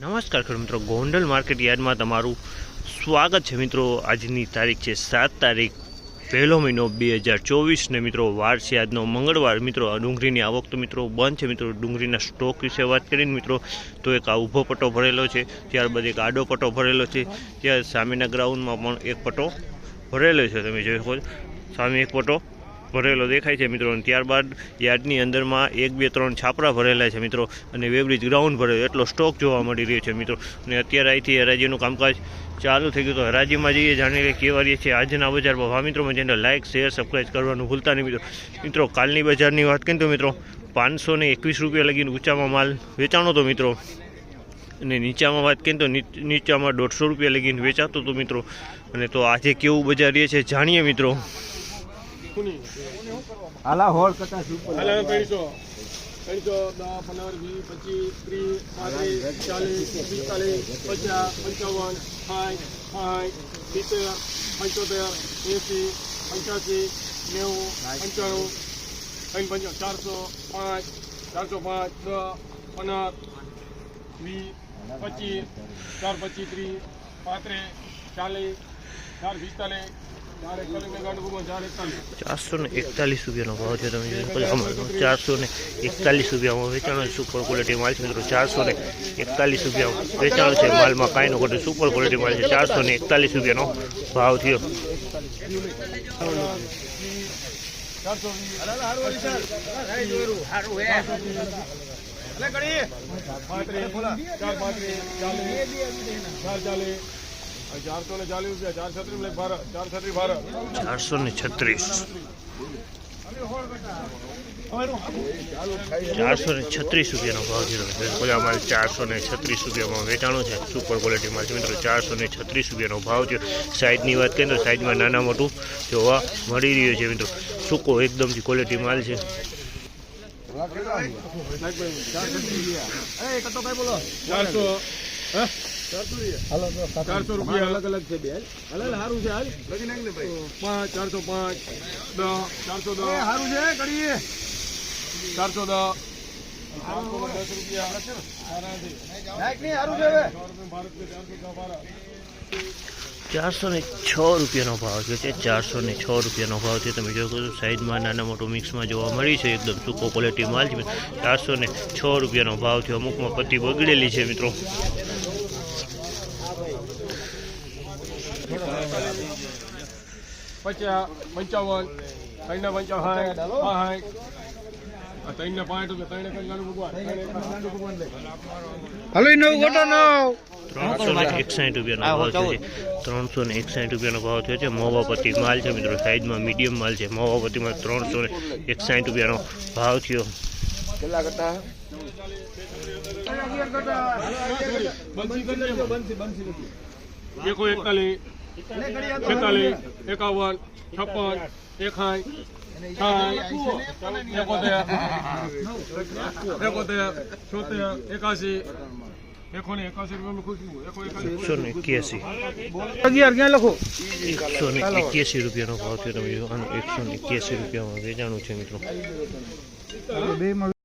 નમસ્કાર ખેડૂત મિત્રો, ગોંડલ માર્કેટ યાર્ડમાં તમારું સ્વાગત છે મિત્રો. આજની તારીખ છે સાત તારીખ, પહેલો મહિનો બે હજાર ચોવીસને મિત્રો વાર આજનો મંગળવાર. મિત્રો ડુંગળીની આવક તો મિત્રો બંધ છે મિત્રો. ડુંગળીના સ્ટોક વિશે વાત કરીને મિત્રો, તો એક આ ઊભો પટ્ટો ભરેલો છે, ત્યારબાદ એક આડો પટ્ટો ભરેલો છે, ત્યાં સામેના ગ્રાઉન્ડમાં પણ એક પટ્ટો ભરેલો છે. તમે જોઈ શકો છો, સામે એક પટ્ટો ભરેલો દેખાય છે મિત્રો. અને ત્યારબાદ યાર્ડની અંદરમાં એક, બે, ત્રણ છાપરા ભરેલા છે મિત્રો. અને વેબ્રિજ ગ્રાઉન્ડ ભરેલો એટલો સ્ટોક જોવા મળી રહ્યો છે મિત્રો. અને અત્યારે અહીંથી હરાજીનું કામકાજ ચાલુ થઈ ગયું. તો હરાજીમાં જઈએ, જાણી લઈએ કેવા રહીએ છીએ આજના બજાર ભાવ હા મિત્રો જેને લાઇક શેર સબસ્ક્રાઈબ કરવાનું ભૂલતા નહીં મિત્રો. મિત્રો, કાલની બજારની વાત કરીએ તો મિત્રો પાંચસો ને એકવીસ રૂપિયા લગીને ઊંચામાં માલ વેચાણો તો મિત્રો. અને નીચામાં વાત કરીએ તો નીચામાં દોઢસો રૂપિયા લગીને વેચાતો તો મિત્રો. અને તો આજે કેવું બજાર રહે છે જાણીએ મિત્રો. હાલા હોળ કટા સુપર હાલો પૈસો પૈસો દસ પંદર વીસ પચીસ ત્રીસ પાંત્રીસ ચાલીસ પિસ્તાલીસ પચાસ પંચાવન સાઠ સાઠ સિત્તેર પંચોતેર એંસી પંચ્યાસી નેવું પંચાણું ત્રણ પંચો ચારસો પાંચ ચારસો પાંચ દસ પંદર વીસ પચીસ ચાર પચીસ ત્રીસ પાંત્રીસ ચાલીસ ચારસો ને એકતાલીસ રૂપિયાનો ભાવ છે તમે જોઈ ચારસો ને એકતાલીસ રૂપિયામાં વેચાણો સુપર ક્વોલિટી માલ છે મિત્રો. ચારસો ને એકતાલીસ રૂપિયા વેચાણો છે માલમાં. કાંઈ નો ઘટે. સુપર ક્વોલિટી માલ છે. ચારસો ને એકતાલીસ રૂપિયાનો ભાવ થયો. ચાર ચાલીસ ચારસો ને ચાલીસ રૂપિયા ચાર છત્રીસ ભારત ચાર છત્રીસ ભારત ચારસો ને છત્રીસ. ચારસો ને છત્રીસ રૂપિયાનો ભાવ છે. આ માલ ચારસો ને છત્રીસ રૂપિયામાં વેચાણો છે. સુપર ક્વોલિટી માલ છે મિત્રો ચારસો ને છત્રીસ રૂપિયાનો ભાવ છે. સાઈઝની વાત કરીએ તો સાઈઝમાં નાના મોટું જોવા મળી રહ્યું છે મિત્રો. સૂકો એકદમથી ક્વોલિટી માલ છે. ચારસો. હે? ચારસો રૂપિયા. અલગ અલગ છે બે. અલગ સારું છે હાલ. પાંચ ચારસો પાંચ દસ ચારસો દસ. સારું છે કરીએ. ચારસો દસ. ચારસો દસ રૂપિયા. ને છ રૂપિયાનો ભાવ થયો છે ચારસો ને છ રૂપિયાનો ભાવ છે. તમે જોયો છો સાઈઝમાં નાના મોટો મિક્સમાં જોવા મળી છે એકદમ સૂકો ક્વોલિટી માલ છે. ચારસો ને છ રૂપિયાનો ભાવ થયો અમુકમાં પત્તી બગડેલી છે મિત્રો. પંચાવન ત્રણ પંચાવન સાઠ સાઠ ત્રણ ને પાંચ ત્રણ ને ભગવાન હાલો નવ ગોટો નવ. ત્રણસો ને એકસાઠ રૂપિયાનો ભાવ થયો છે. ત્રણસો ને એકસાઠ રૂપિયાનો ભાવ થયો છે. મોવાપતિ માલ છે મિત્રો. સાઈઝમાં મીડિયમ માલ છે. મોવાપતિમાં ત્રણસો ને એકસાઠ રૂપિયાનો ભાવ થયો. કેટલા કટા બંસી કરી એકો એકતાલીસ છેતાલીસ એકાવન છપ્પન એકાઈ એકોતેર એકોતેર છોતેર એકાસી એકાસી ને એક્યાસી રૂપિયાનો ભાવ થયો એકસો ને એક્યાસી રૂપિયામાં વેચાણું છે મિત્રો. બે